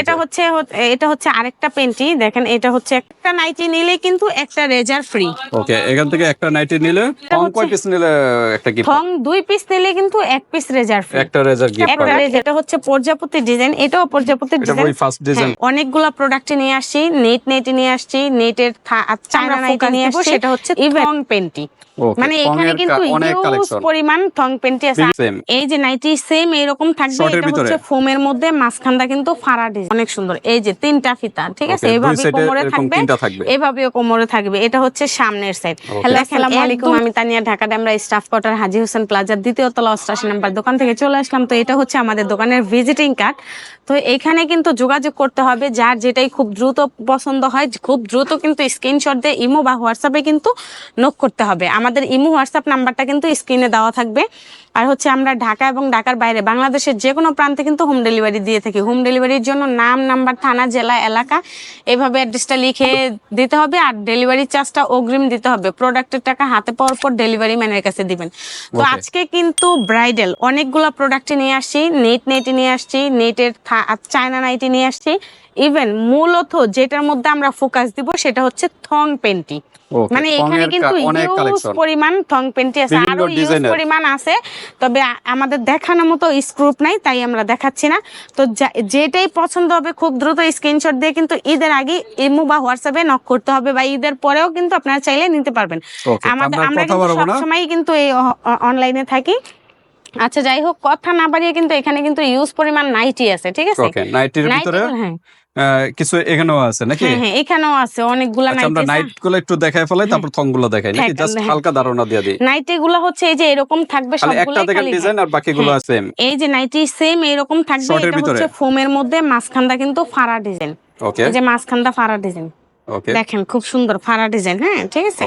এটা হচ্ছে এটা হচ্ছে আরেকটা পেন্টি। দেখেন এটা হচ্ছে একটা নাইটি নিলে কিন্তু একটা রেজার ফ্রি। ওকে এখান থেকে একটা নাইটি নিলে কম কয় পিস নিলে একটা গিফট থং দুই পিস নিলে কিন্তু এক পিস রেজার ফ্রি। একটা রেজার গিফট একটা রেজার এটা হচ্ছে প্রজাপতি ডিজাইন এটাও প্রজাপতি এটা ডিজাইন। ওই ফার্স্ট ডিজাইন অনেকগুলা প্রোডাক্ট নিয়ে আসছি নেট নেট নিয়ে আসছি নেটের চায়না নাইটি নিয়ে আসছি সেটা হচ্ছে থং পেন্টি। মানে এখানে কিন্তু অনেক পরিমাণ থং পেন্টি আছে। এই যে নাইটি সেম এরকম থাকবে এটা হচ্ছে ফোমের মধ্যে মাঝখানটা কিন্তু ফাড়া ডিজাইন অনেক সুন্দর। এই যে তিনটা ফিতা ঠিক আছে? এভাবে কোমরে থাকবে এভাবে এভাবেও কোমরে থাকবে। এটা হচ্ছে সামনের সাইড. হ্যালো আসসালামু আলাইকুম। আমি তানিয়া ঢাকা ডেমরা স্টাফ কোয়ার্টার হাজি হোসেন প্লাজার দ্বিতীয় তলা অষ্টাশি নাম্বার দোকান থেকে চলে আসলাম। তো এটা হচ্ছে আমাদের দোকানের ভিজিটিং কার্ড তো এখানে কিন্তু যোগাযোগ করতে হবে যার যেটাই খুব দ্রুত পছন্দ হয় খুব দ্রুত কিন্তু স্ক্রিনশট দিয়ে ইমো বা হোয়াটসঅ্যাপে কিন্তু নোক করতে হবে। আমাদের ইমো হোয়াটসঅ্যাপ নাম্বারটা কিন্তু স্ক্রিনে দেওয়া থাকবে। আর হচ্ছে আমরা ঢাকা এবং ঢাকার বাইরে বাংলাদেশের যে কোনো প্রান্তে কিন্তু হোম ডেলিভারি দিয়ে থাকি। হোম ডেলিভারির জন্য নাম নাম্বার থানা জেলা এলাকা এভাবে অ্যাড্রেসটা লিখে দিতে হবে। আর ডেলিভারি চার্জটা অগ্রিম দিতে হবে। প্রোডাক্টের টাকা হাতে পাওয়ার পর ডেলিভারি ম্যানের কাছে দিবেন। তো আজকে কিন্তু ব্রাইডাল অনেকগুলো প্রোডাক্ট নিয়ে আসছি নেট নেটে নিয়ে আসছি নেটের চায়না নাইটি নিয়ে আসছি ইভেন মূলত যেটার মধ্যে আমরা ফোকাস দিব সেটা হচ্ছে থং পেন্টি মানে এখানে কিন্তু collection। পরিমাণ থং পেন্টি আছে আরও এর। পরিমাণ আছে তবে আমাদের দেখানোর মতো স্ক্রুপ নাই তাই আমরা দেখাচ্ছি না তো যেটাই পছন্দ হবে খুব দ্রুত স্ক্রিনশট দিয়ে কিন্তু ঈদের আগে ইমো বা হোয়াটসঅ্যাপে নক করতে হবে বা ঈদের পরেও কিন্তু আপনারা চাইলে নিতে পারবেন আমাদের আমরা কিন্তু। সবসময় কিন্তু এই অনলাইনে থাকি আচ্ছা যাই হোক কথা না বাড়িয়ে কিন্তু এখানে কিন্তু ইউজ পরিমাণ নাইটি আছে ঠিক আছে? ওকে নাইটির নাইটি ভিতরে হ্যাঁ। কিছু এখানেও আছে নাকি? হ্যাঁ হ্যাঁ এখানেও আছে অনেকগুলা আচ্ছা আমরা নাইটি নাইটগুলো একটু দেখায় ফেলাই তারপর থংগুলো দেখাই নাকি? হ্যাঁ, জাস্ট হ্যাঁ। হালকা ধারণা দিয়ে দিই। নাইটি গুলো হচ্ছে এই যে এরকম থাকবে খালি একটা দেখেন ডিজাইন আর বাকিগুলো হ্যাঁ। সেম এই যে নাইটি সেম এরকম থাকবে এটা হচ্ছে ফোমের মধ্যে মাঝখানটা কিন্তু ফাড়া ডিজাইন ওকে এই যে মাঝখানটা ফাড়া ডিজাইন ওকে দেখেন খুব সুন্দর ফাড়া ডিজাইন হ্যাঁ ঠিক আছে?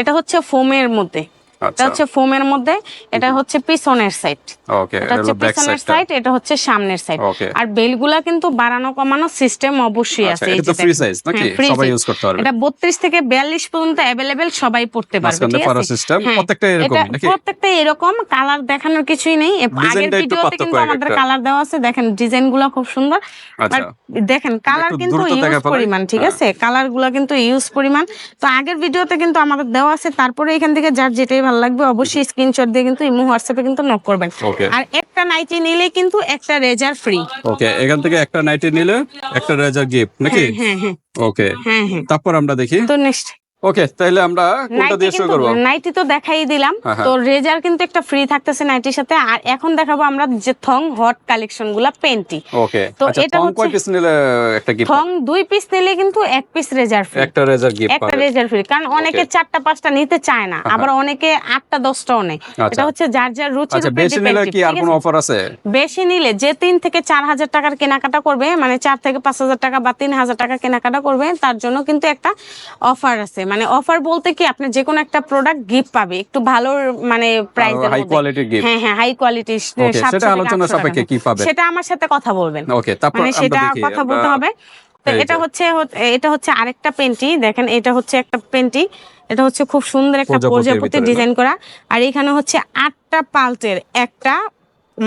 এটা হচ্ছে ফোমের মধ্যে। এটা আচ্ছা হচ্ছে ফোমের মধ্যে এটা হচ্ছে পিছনের সাইড ওকে এটা হচ্ছে পিছনের সাইড এটা হচ্ছে সামনের সাইড আর বেলগুলা কিন্তু বাড়ানো কমানো সিস্টেম অবশ্যই আচ্ছা আছে এটা ফ্রি সাইজ নাকি? হ্যাঁ, সবাই ইউজ করতে পারবে। এটা বত্রিশ থেকে বিয়াল্লিশ পর্যন্ত অ্যাভেলেবেল সবাই পড়তে পারবে ঠিক আছে? সিস্টেম হ্যাঁ, প্রত্যেকটা এরকম নাকি? প্রত্যেকটা এরকম কালার দেখানোর কিছুই নেই। আগের ভিডিওতে কিন্তু আমাদের কালার দেওয়া আছে দেখেন ডিজাইনগুলা খুব সুন্দর। আচ্ছা। আর দেখেন কালার কিন্তু ইউজ পরিমাণ ঠিক হ্যাঁ। আছে? কালারগুলা কিন্তু ইউজ পরিমাণ। তো আগের ভিডিওতে কিন্তু আমাদের দেওয়া আছে তারপরে এখান থেকে যার যেটাই ভালো লাগবে অবশ্যই স্ক্রিনশট দিয়ে কিন্তু ইমো হোয়াটসঅ্যাপে কিন্তু নক করবেন। আর একটা নাইটি নিলে কিন্তু একটা রেজার ফ্রি ওকে এখান থেকে একটা নাইটি নিলে একটা রেজার গিফট নাকি? হ্যাঁ হ্যাঁ ওকে হ্যাঁ হ্যাঁ। তারপর আমরা দেখি। তো নেক্সট ওকে তাহলে আমরা কোনটা দিয়ে শুরু করব? নাইটি তো দেখাই দিলাম। হ্যাঁ, হ্যাঁ। তো রেজার কিন্তু একটা ফ্রি থাকতেছে নাইটির সাথে। আর এখন দেখাবো আমরা যে থং হট কালেকশনগুলা পেন্টি ওকে তো আচ্ছা এটা কয় পিস নিলে একটা গিফট থং দুই পিস নিলে কিন্তু এক পিস রেজার ফ্রি একটা রেজার গিফট একটা রেজার ফ্রি কারণ অনেকে চারটা পাঁচটা নিতে চায় না আবার অনেকে আটটা দশটাও নেয়। আচ্ছা। এটা হচ্ছে যার যার রুচির আচ্ছা বেশি নিলে কি আর কোনো অফার আছে? বেশি নিলে যে তিন থেকে চার হাজার টাকার কেনাকাটা করবে মানে চার থেকে পাঁচ হাজার টাকা বা তিন হাজার টাকা কেনাকাটা করবে তার জন্য কিন্তু একটা অফার আছে। মানে অফার বলতে কি আপনি যে কোনো একটা প্রোডাক্ট গিফট পাবে একটু ভালো মানে প্রাইসের হাই কোয়ালিটির গিফট হ্যাঁ হ্যাঁ হাই কোয়ালিটি সেটা আলোচনা সাপেক্ষে কি পাবে? সেটা আমার সাথে কথা বলবেন। ওকে তারপর মানে সেটা কথা বলতে হবে। তো এটা হচ্ছে এটা হচ্ছে আরেকটা পেন্টি। দেখেন এটা হচ্ছে একটা পেন্টি। এটা হচ্ছে খুব সুন্দর একটা প্রজাপতি ডিজাইন করা। আর এখানে হচ্ছে আটটা পাল্টের একটা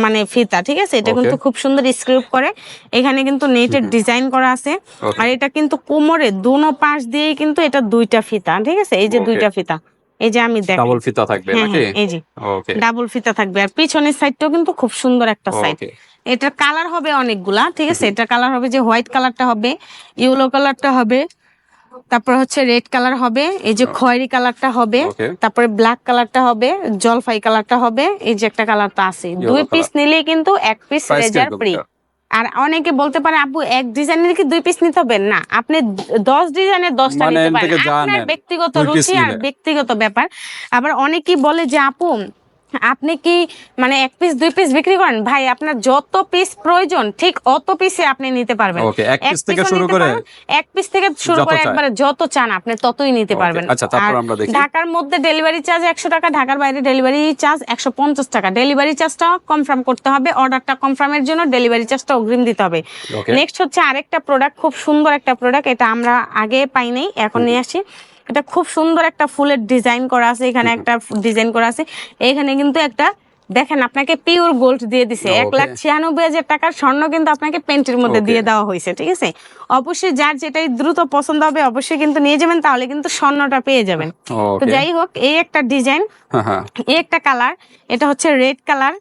মানে ফিতা ঠিক আছে? এটা কিন্তু খুব সুন্দর স্ক্রিপ করে। এখানে কিন্তু নেটের ডিজাইন করা আছে। আর এটা কিন্তু কোমরে দুনো পাশ দিয়ে কিন্তু এটা দুইটা ফিতা ঠিক আছে? এই যে দুইটা ফিতা। এই যে আমি দেখ ডাবল ফিতা থাকবে হ্যাঁ নাকি? হ্যাঁ এই যে। ওকে ডাবল ফিতা থাকবে। আর পিছনের সাইডটাও কিন্তু খুব সুন্দর একটা সাইড এটার কালার হবে অনেকগুলা ঠিক আছে? এটা কালার হবে যে হোয়াইট কালারটা হবে ইয়েলো কালারটা হবে তারপর হচ্ছে রেড কালার হবে এই যে খয়েরি কালারটা হবে তারপরে ব্ল্যাক কালারটা হবে জলপাই কালারটা হবে এই যে একটা কালার তো আছে। দুই পিস নিলেই কিন্তু এক পিস রেজার ফ্রি আর অনেকে বলতে পারে আপু এক ডিজাইনের কি দুই পিস নিতে হবে? না আপনি দশ ডিজাইনের দশটা মানে নিতে পারেন। আপনার ব্যক্তিগত রুচি আর ব্যক্তিগত ব্যাপার। আবার অনেকেই বলে যে আপু আপনি কি মানে এক পিস দুই পিস বিক্রি করেন? ভাই আপনার যত পিস প্রয়োজন ঠিক অত পিসে আপনি নিতে পারবেন। এক পিস থেকে শুরু করে এক পিস থেকে শুরু করে একবারে যত চান আপনি ততই নিতে পারবেন। আচ্ছা, তারপর আর আমরা দেখি। ঢাকার মধ্যে ডেলিভারি চার্জ একশো টাকা ঢাকার বাইরে ডেলিভারি চার্জ একশো পঞ্চাশ টাকা। ডেলিভারি চার্জটা কনফার্ম করতে হবে অর্ডারটা কনফার্মের জন্য ডেলিভারি চার্জটা অগ্রিম দিতে হবে। নেক্সট হচ্ছে আরেকটা প্রোডাক্ট খুব সুন্দর একটা প্রোডাক্ট এটা আমরা আগে পাই নাই এখন নিয়ে আসি। এটা খুব সুন্দর একটা ফুলের ডিজাইন করা আছে এখানে একটা ডিজাইন করা আছে। এখানে কিন্তু একটা দেখেন আপনাকে পিওর গোল্ড দিয়ে দিছে। এক লাখ ছিয়ানব্বই হাজার টাকার স্বর্ণ কিন্তু আপনাকে পেন্টের মধ্যে দিয়ে দেওয়া হয়েছে ঠিক আছে? অবশ্যই যার যেটাই দ্রুত পছন্দ হবে অবশ্যই কিন্তু নিয়ে যাবেন তাহলে কিন্তু স্বর্ণটা পেয়ে যাবেন। তো যাই হোক এই একটা ডিজাইন হ্যাঁ হ্যাঁ। এই একটা কালার এটা হচ্ছে রেড কালার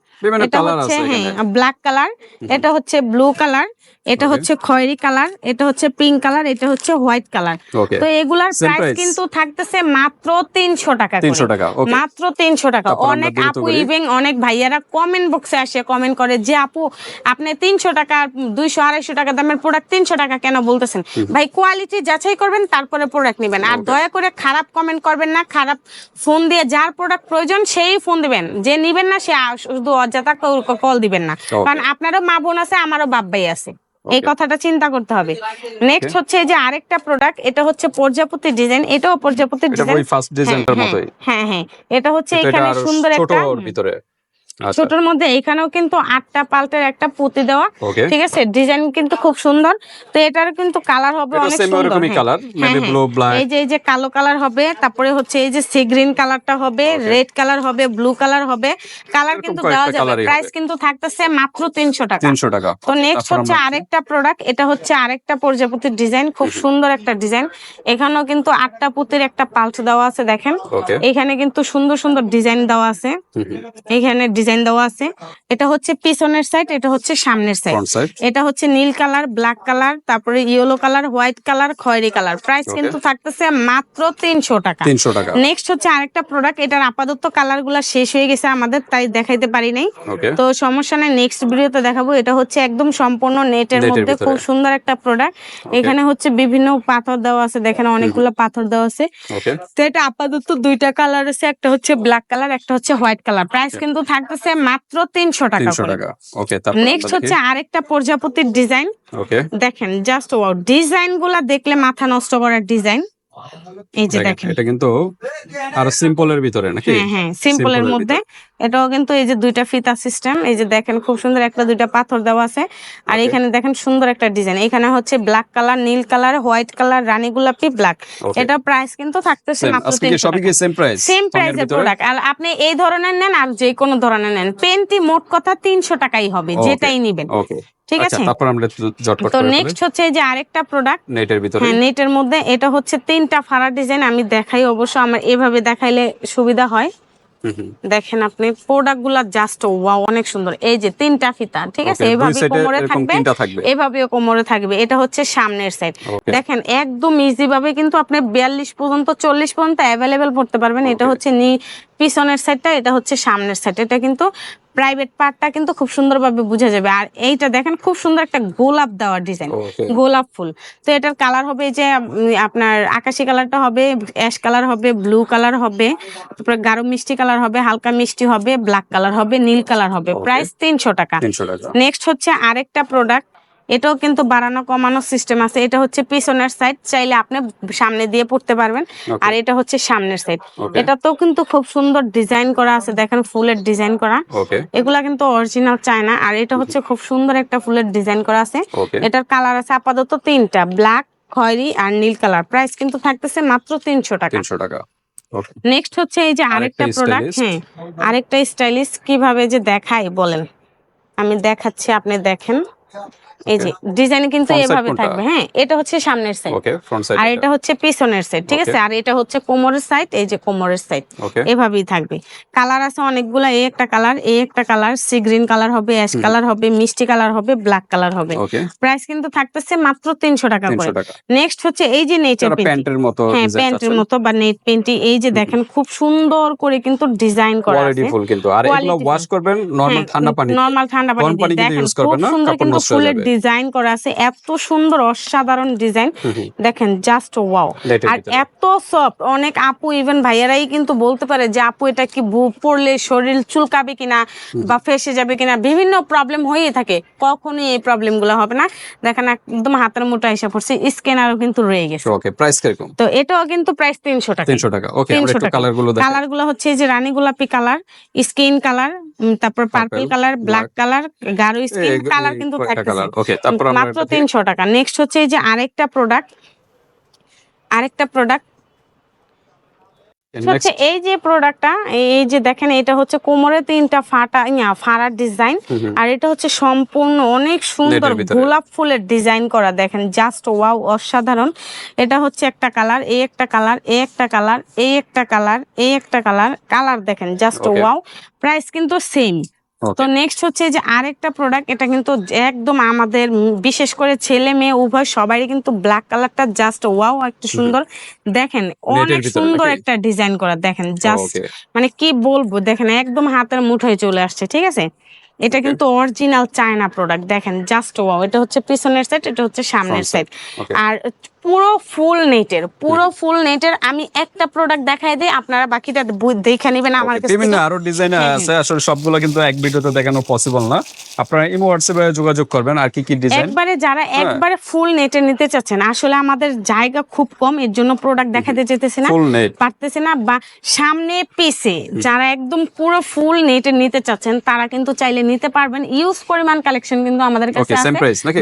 এটা হচ্ছে হ্যাঁ ব্ল্যাক কালার এটা হচ্ছে ব্লু কালার এটা হচ্ছে খয়েরি কালার এটা হচ্ছে পিঙ্ক কালার এটা হচ্ছে হোয়াইট কালার তো এগুলার প্রাইস কিন্তু থাকতেছে মাত্র তিনশো টাকা করে। 300 টাকা, মাত্র তিনশো টাকা। অনেক আপু করি। অনেক ভাইয়ারা কমেন্ট বক্সে আসে কমেন্ট করে যে আপু আপনি তিনশো টাকা দুইশো আড়াইশো টাকা দামের প্রোডাক্ট তিনশো টাকা কেন বলতেছেন? ভাই কোয়ালিটি যাচাই করবেন তারপরে প্রোডাক্ট নেবেন। আর দয়া করে খারাপ কমেন্ট করবেন না খারাপ ফোন দিয়ে যার প্রোডাক্ট প্রয়োজন সেই ফোন দিবেন। যে নিবেন না সে শুধু অযথা কল দিবেন না কারণ আপনারও মা বোন আছে আমারও বাপ ভাই আছে এই কথাটা চিন্তা করতে হবে নেক্সট হচ্ছে এই যে আরেকটা প্রোডাক্ট এটা হচ্ছে পর্যাপতির ডিজাইন এটাও প্রজাপতির ডিজাইন ফার্স্ট ডিজাইনটার মতোই হ্যাঁ হ্যাঁ এটা হচ্ছে এখানে সুন্দর একটা ভিতরে আচ্ছা ছোটর মধ্যে এখানেও কিন্তু আটটা পাল্টের একটা পুঁতি দেওয়া ঠিক আছে? ডিজাইন কিন্তু খুব সুন্দর। তো এটার কিন্তু কালার হবে অনেক সুন্দর। হ্যাঁ। হ্যাঁ, হ্যাঁ। এই যে এই যে কালো কালার হবে তারপরে হচ্ছে এই যে সি গ্রিন কালারটা হবে রেড কালার হবে ব্লু কালার হবে। কালার কিন্তু দেওয়া যাবে। প্রাইস কিন্তু থাকতেছে মাত্র তিনশো টাকা। 300 টাকা। তো নেক্সট হচ্ছে আরেকটা প্রোডাক্ট এটা হচ্ছে আরেকটা প্রজাপতির ডিজাইন খুব সুন্দর একটা ডিজাইন এখানেও কিন্তু আটটা পুঁতির একটা পাল্ট দেওয়া আছে দেখেন। এখানে কিন্তু সুন্দর সুন্দর ডিজাইন দেওয়া আছে। এখানে ডিজাইন দেওয়া আছে। এটা হচ্ছে পিছনের সাইড এটা হচ্ছে সামনের সাইড এটা হচ্ছে নীল কালার ব্ল্যাক কালার তারপরে ইয়েলো কালার হোয়াইট কালার খয়েরি কালার। প্রাইস কিন্তু থাকতেছে মাত্র তিনশো টাকা। 300 টাকা। নেক্সট হচ্ছে আরেকটা প্রোডাক্ট এটার আপাতত কালারগুলা শেষ হয়ে গেছে আমাদের তাই দেখাইতে পারি নাই। তো সমস্যা নাই নেক্সট ভিডিওতে দেখাবো। এটা হচ্ছে একদম সম্পূর্ণ নেটের এর মধ্যে খুব সুন্দর একটা প্রোডাক্ট এখানে হচ্ছে বিভিন্ন পাথর দেওয়া আছে দেখেন অনেকগুলো পাথর দেওয়া আছে। তো এটা আপাতত দুইটা কালার আছে একটা হচ্ছে ব্ল্যাক কালার একটা হচ্ছে হোয়াইট কালার প্রাইস কিন্তু থাকতেছে মাত্র তিনশো টাকা 300 টাকা। ওকে নেক্সট হচ্ছে আরেকটা প্রজাপতির ডিজাইন। ওকে দেখেন জাস্ট ওয়াও ডিজাইনগুলা দেখলে মাথা নষ্ট করার ডিজাইন। এই যে দেখেন এটা কিন্তু আর সিম্পলের ভিতরে নাকি? হ্যাঁ হ্যাঁ সিম্পলের মধ্যে। এটাও কিন্তু এই যে দুইটা ফিতা সিস্টেম এই যে দেখেন খুব সুন্দর একটা দুইটা পাথর দেওয়া আছে। আর এখানে দেখেন সুন্দর একটা ডিজাইন এখানে হচ্ছে ব্ল্যাক কালার নীল কালার হোয়াইট কালার রানী গোলাপি ব্ল্যাক এটা প্রাইস কিন্তু থাকতেছে মাত্র সেম প্রাইস সেম প্রাইসের প্রোডাক্ট আর আপনি এই ধরনের নেন আর যে কোনো ধরনের নেন। পেনটি মোট কথা তিনশো টাকাই হবে যেটাই নিবেন। ঠিক আচ্ছা আছে? তারপর আমরা জটপট তো নেক্সট হচ্ছে এই যে আরেকটা প্রোডাক্ট নেটের ভিতরে। হ্যাঁ নেটের মধ্যে এটা হচ্ছে তিনটা ফাড়া ডিজাইন আমি দেখাই অবশ্য আমার এভাবে দেখাইলে সুবিধা হয়। দেখেন আপনি প্রোডাক্টগুলা জাস্ট ওয়াও অনেক সুন্দর। এই যে তিনটা ফিতা ঠিক আছে? এভাবে কোমরে থাকবে এভাবেও কোমরে থাকবে। এটা হচ্ছে সামনের সাইড দেখেন একদম ইজি ভাবে কিন্তু আপনি বিয়াল্লিশ পর্যন্ত চল্লিশ পর্যন্ত অ্যাভেলেবেল পড়তে পারবেন। এটা হচ্ছে নি পিছনের সাইডটা এটা হচ্ছে সামনের সাইড এটা কিন্তু প্রাইভেট পার্টটা কিন্তু খুব সুন্দরভাবে বোঝা যাবে। আর এইটা দেখেন খুব সুন্দর একটা গোলাপ দেওয়ার ডিজাইন গোলাপ ফুল। তো এটার কালার হবে যে আপনার আকাশি কালারটা হবে অ্যাশ কালার হবে ব্লু কালার হবে তারপরে গাঢ় মিষ্টি কালার হবে হালকা মিষ্টি হবে ব্ল্যাক কালার হবে নীল কালার হবে. প্রাইস তিনশো টাকা। 300 টাকা। নেক্সট হচ্ছে আরেকটা প্রোডাক্ট এটাও কিন্তু বাড়ানো কমানো সিস্টেম আছে। এটা হচ্ছে পিছনের সাইড চাইলে আপনি সামনে দিয়ে পড়তে পারবেন। আর এটা হচ্ছে সামনের সাইড Okay. এটাতেও কিন্তু খুব সুন্দর ডিজাইন করা আছে। দেখেন ফুলের ডিজাইন করা। এগুলা কিন্তু অরিজিনাল চায়না আর এটা হচ্ছে খুব সুন্দর একটা ফুলের ডিজাইন করা আছে। এটার কালার আছে আপাতত তিনটা ব্ল্যাক খয়েরি আর নীল কালার প্রাইস কিন্তু থাকতেছে মাত্র তিনশো টাকা। 300 টাকা। নেক্সট হচ্ছে এই যে আরেকটা প্রোডাক্ট। হ্যাঁ আরেকটা স্টাইলিশ কীভাবে যে দেখাই বলেন। আমি দেখাচ্ছি আপনি দেখেন। এই যে ডিজাইন কিন্তু এভাবে থাকবে হ্যাঁ এটা হচ্ছে সামনের সাইড ওকে ফ্রন্ট সাইড আর এটা। হচ্ছে পিছনের সাইড ঠিক আছে? আর এটা হচ্ছে কোমরের সাইড এই যে কোমরের সাইড এভাবেই থাকবে। কালার আছে অনেকগুলা এই একটা কালার এই একটা কালার সি গ্রিন কালার হবে অ্যাশ কালার হবে মিষ্টি কালার হবে ব্ল্যাক কালার হবে। প্রাইস কিন্তু থাকতেছে মাত্র তিনশো টাকা করে। নেক্সট হচ্ছে এই যে নেচার প্যান্টের মতো হ্যাঁ প্যান্টের মতো বা নেট পেন্টি এই যে দেখেন খুব সুন্দর করে কিন্তু ডিজাইন করা কোয়ালিটি আছে। ফুল কিন্তু। আর এগুলো ওয়াশ করবেন নরমাল ঠান্ডা পানি। নরমাল ঠান্ডা পানি দিয়ে। দেখেন খুব সুন্দর কিন্তু হয়ে ফুলের ডিজাইন করা আছে এত সুন্দর অসাধারণ ডিজাইন। দেখেন জাস্ট ওয়াও আর এত সফট অনেক আপু ইভেন ভাইয়ারাই কিন্তু বলতে পারে যে আপু এটা কি পরলে শরীর চুলকাবে কিনা বা ফেসে যাবে কিনা? বিভিন্ন প্রবলেম হয়েই থাকে কখনোই এই প্রবলেমগুলো হবে না। দেখেন একদম হাতের মোটা এসে পড়ছে স্ক্যানারও কিন্তু রয়ে গেছে। ওকে প্রাইস কীরকম তো এটাও কিন্তু প্রাইস তিনশো টাকা। 300 টাকা। ওকে আমরা একটু। কালারগুলো দেখি কালারগুলো হচ্ছে এই যে রানী গোলাপি কালার স্কিন কালার তারপর পার্পল কালার ব্ল্যাক কালার গাঢ় স্কিন কালার কিন্তু কয়েকটা কালার ওকে তারপর আমরা মাত্র এটা দেখি। তিনশো টাকা। নেক্সট হচ্ছে এই যে আরেকটা প্রোডাক্ট আরেকটা প্রোডাক্ট হচ্ছে এই যে প্রোডাক্টটা এই যে দেখেন এটা হচ্ছে কোমরে তিনটা ফাটা ফাড়ার ডিজাইন আর এটা হচ্ছে সম্পূর্ণ অনেক সুন্দর গোলাপ ফুলের ডিজাইন করা। দেখেন জাস্ট ওয়াও অসাধারণ। এটা হচ্ছে একটা কালার এই একটা কালার এই একটা কালার এই একটা কালার এই একটা কালার কালার দেখেন জাস্ট. ওয়াও প্রাইস কিন্তু সেম. তো নেক্সট হচ্ছে যে আরেকটা প্রোডাক্ট এটা কিন্তু একদম আমাদের বিশেষ করে ছেলে মেয়ে উভয় সবারই কিন্তু ব্ল্যাক কালারটা জাস্ট ওয়াও একটু সুন্দর। দেখেন অনেক সুন্দর একটা ডিজাইন করা দেখেন জাস্ট মানে কি বলব দেখেন একদম হাতের মুঠোয় চলে আসছে ঠিক আছে? এটা কিন্তু অরিজিনাল চায়না প্রোডাক্ট দেখেন জাস্ট ওয়াও এটা হচ্ছে পিছনের সাইড এটা হচ্ছে সামনের সাইড আর পুরো ফুল নেটের পুরো ফুল নেটের আমি একটা প্রোডাক্ট দেখাই দিই আপনারা বাকিটা দেখে নেবেন আমার কাছে বিভিন্ন আরও ডিজাইন আছে আসলে সবগুলো কিন্তু এক ভিডিওতে দেখানো পসিবল না। আপনারা ইমো হোয়াটসঅ্যাপে যোগাযোগ করবেন আর কি কি ডিজাইন একবারে যারা হ্যাঁ। একবারে ফুল নেটে নিতে চাচ্ছেন আসলে আমাদের জায়গা খুব কম এর জন্য প্রোডাক্ট দেখাতে যেতেছি না। পারতেছে না বা সামনে পিছে যারা একদম পুরো ফুল নেটে নিতে চাচ্ছেন তারা কিন্তু চাইলে নিতে পারবেন। ইউজ পরিমাণ কালেকশন কিন্তু আমাদের কাছে আছে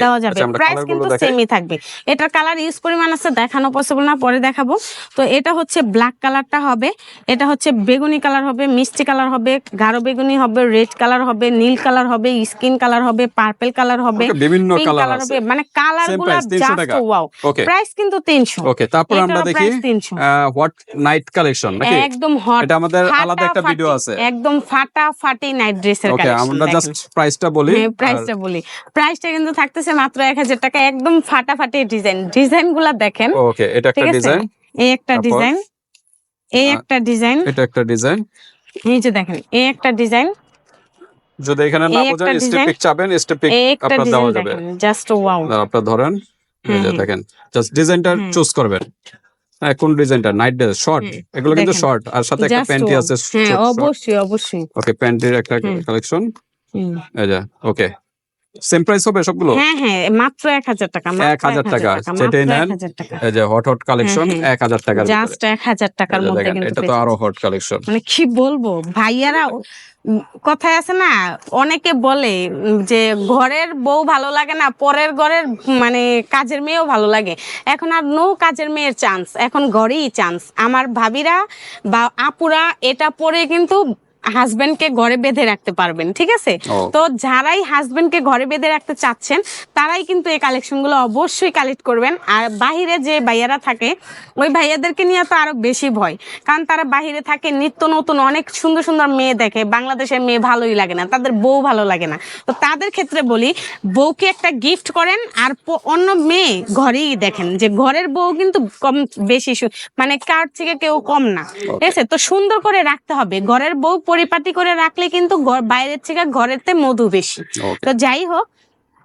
দেওয়া যাবে। আচ্ছা, প্রাইস কিন্তু গুলো সেমই থাকবে। এটার কালার ইউজ পরিমাণ আছে দেখানো পসিবল না পরে দেখাবো। তো এটা হচ্ছে ব্ল্যাক কালারটা হবে এটা হচ্ছে বেগুনি কালার হবে মিষ্টি কালার হবে গাঢ় বেগুনি হবে রেড কালার হবে নীল কালার হবে স্কিন কালার হবে পার্পল কালার হবে বিভিন্ন কালার হবে মানে কালারগুলো price, 300 জাস্ট ওয়াও প্রাইস কিন্তু 300 ওকে তারপর আমরা দেখি হোয়াট নাইট কালেকশন নাকি? একদম হট এটা আমাদের আলাদা একটা ভিডিও আছে। একদম ফাটা ফাটি নাইট ড্রেসের ওকে আমরা জাস্ট প্রাইসটা বলি প্রাইসটা বলি। প্রাইসটা কিন্তু থাকতেছে মাত্র এক হাজার টাকা একদম ফাটাফাটি ডিজাইন ডিজাইন গুলা দেখেন। ওকে এটা একটা ডিজাইন। এই একটা ডিজাইন। এই একটা ডিজাইন। এটা একটা ডিজাইন। এই যে দেখেন এই একটা ডিজাইন। যদি এখানে না বোঝেন স্টেপ পিক চাবেন স্টেপ পিক আপনার দেওয়া যাবে। জাস্ট ওয়াও আপনার ধরেন এই যে দেখেন জাস্ট ডিজাইনটা চুজ করবেন। হ্যাঁ কোন ডিজাইনটা? নাইট ড্রেস শর্ট এগুলো কিন্তু শর্ট আর সাথে একটা প্যান্টি আছে হ্যাঁ অবশ্যই অবশ্যই। ওকে প্যান্টির একটা কালেকশন হুম। এই যে ওকে সেম প্রাইস হবে সবগুলো? হ্যাঁ হ্যাঁ মাত্র এক হাজার টাকা মাত্র 1000 টাকা, নেন, এই যে হট হট কালেকশন হ্যাঁ, হ্যাঁ। এক হাজার টাকার জাস্ট এক হাজার টাকার মধ্যে কিন্তু এটা তো আরও হট কালেকশন মানে কি বলব? ভাইয়ারা আছে না অনেকে বলে যে ঘরের বউ ভালো লাগে না পরের ঘরের মানে কাজের মেয়েও ভালো লাগে। এখন আর নো কাজের মেয়ের চান্স এখন ঘরেই চান্স আমার ভাবিরা বা আপুরা এটা পরে কিন্তু হাজবেন্ডকে ঘরে বেঁধে রাখতে পারবেন ঠিক আছে? তো যারাই হাজবেন্ডকে ঘরে বেঁধে রাখতে চাচ্ছেন তারাই কিন্তু এই কালেকশনগুলো অবশ্যই কালেক্ট করবেন। আর বাহিরে যে ভাইয়ারা থাকে ওই ভাইয়াদেরকে নিয়ে তো আরও বেশি ভয়। কারণ তারা বাহিরে থাকে নিত্য নতুন অনেক সুন্দর সুন্দর মেয়ে দেখে। বাংলাদেশের মেয়ে ভালোই লাগে না তাদের বউ ভালো লাগে না। তো তাদের ক্ষেত্রে বলি বউকে একটা গিফট করেন আর অন্য মেয়ে ঘরেই দেখেন যে ঘরের বউ কিন্তু কম বেশি মানে কার থেকে কেউ কম না। ঠিক আছে? তো সুন্দর করে রাখতে হবে। ঘরের বউ পরিপাটি করে রাখলে কিন্তু বাইরের থেকে ঘরেতে মধু বেশি। তো যাই হোক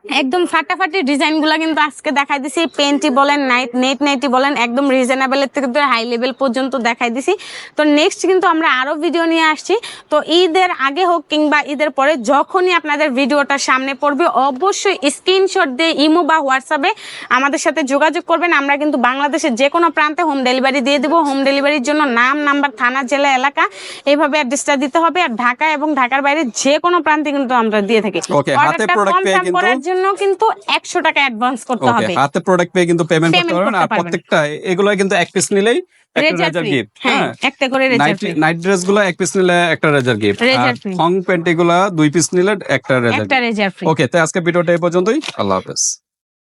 একদম ফাটাফাটি ডিজাইনগুলা কিন্তু আজকে দেখাই দিছি। পেন্টি বলেন নাইট নেট নাইটি বলেন একদম রিজনেবলের থেকে তো হাই লেভেল পর্যন্ত দেখাই দিছি। তো নেক্সট কিন্তু আমরা আরও ভিডিও নিয়ে আসছি। তো ঈদের আগে হোক কিংবা ঈদের পরে যখনই আপনাদের ভিডিওটা সামনে পড়বে অবশ্যই স্ক্রিনশট দিয়ে ইমো বা হোয়াটসঅ্যাপে আমাদের সাথে যোগাযোগ করবেন। আমরা কিন্তু বাংলাদেশের যে কোনো প্রান্তে হোম ডেলিভারি দিয়ে দেবো। হোম ডেলিভারির জন্য নাম নাম্বার থানা জেলা এলাকা এইভাবে অ্যাড্রেসটা দিতে হবে। আর ঢাকা এবং ঢাকার বাইরে যে কোনো প্রান্তে কিন্তু আমরা দিয়ে থাকি। অর্ডারটা করার জন্য কিন্তু একশো টাকা অ্যাডভান্স করতে হবে। হাতে প্রোডাক্ট পেয়ে কিন্তু পেমেন্ট করতে হবে পারবেন আর। প্রত্যেকটা এগুলো কিন্তু এক পিস নিলেই একটা রেজার রেজার গিফট হ্যাঁ হ্যাঁ। একটা করে রেজার নাইট ড্রেসগুলো এক পিস নিলে একটা রেজার গিফট আর free। হং প্যান্টি দুই পিস নিলে একটা রেজার একটা রেজার ওকে তাই আজকে ভিডিওটা এই পর্যন্তই। আল্লাহ হাফেজ।